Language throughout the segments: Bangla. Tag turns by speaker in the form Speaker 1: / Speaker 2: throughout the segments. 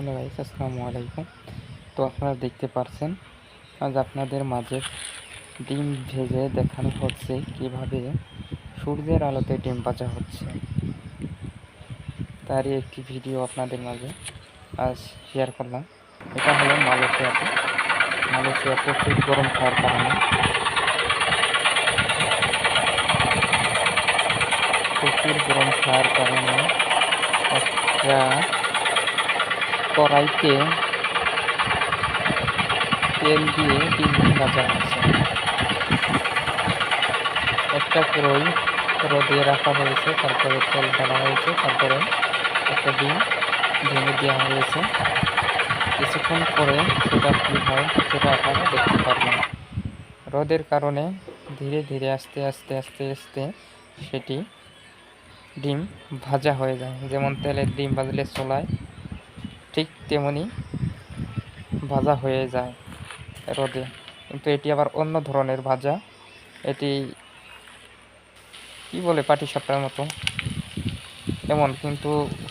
Speaker 1: হ্যালো গাইস, আসসালামু আলাইকুম। তো আপনারা দেখতে পারছেন, আজ আপনাদের মাঝে ডিম ভেজে দেখানো হচ্ছে কীভাবে সূর্যের আলোতে ডিম ভাজা হচ্ছে। তারই একটি ভিডিও আপনাদের মাঝে আজ শেয়ার করলাম। এটা হলো মালয়েশিয়াতে। মালয়েশিয়া প্রচুর গরম খাওয়ার কারণে প্রচুর গরম খাওয়ার কারণে একটা কড়াইতে তেল দিয়ে ডিম ভাজা হচ্ছে একটা কড়াই রোদে রাখা হয়েছে, তারপরে তেল ঢালা হয়েছে, তারপরে একটা ডিম ভেঙে দেওয়া হয়েছে। কিছুক্ষণ পরে সেটা কী হয়, সেটা আপনারা দেখতে পারবেন। রোদের কারণে ধীরে ধীরে আস্তে আস্তে আস্তে আস্তে সেটি ডিম ভাজা হয়ে যায়। যেমন তেলের ডিম ভাজলে চলায় ঠিক তেমনি ভাজা হয়ে যায় রোদে। কিন্তু এটি আবার অন্য ধরনের ভাজা। এটি কি বলে পাটি সাপটার মতো? এমন, কিন্তু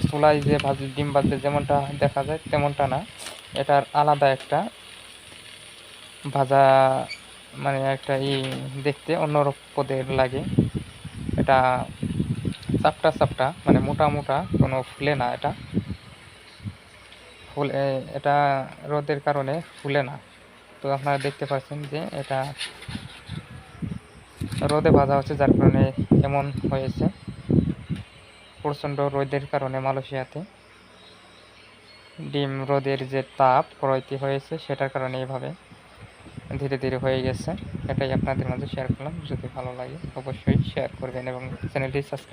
Speaker 1: চুলায় যে ভাজি, ডিম ভাজলে যেমনটা দেখা যায়, তেমনটা না। এটার আলাদা একটা ভাজা মানে একটা ই দেখতে অন্য পদের লাগে। এটা চাপটা চাপটা মানে মোটা মোটা কোনো ফুলে না এটা। ফুল এটা রোদের কারণে ফুলে না। তো আপনারা দেখতে পাচ্ছেন যে এটা রোদে ভাজা হচ্ছে, যার কারণে এমন হয়েছে। প্রচণ্ড রোদের কারণে মালয়েশিয়াতে। ডিম রোদের যে তাপ প্রয়তি হয়েছে, সেটার কারণে এভাবে ধীরে ধীরে হয়ে গেছে। এটাই আপনাদের মাঝে শেয়ার করলাম। যদি ভালো লাগে, অবশ্যই শেয়ার করবেন এবং চ্যানেলটি সাবস্ক্রাইব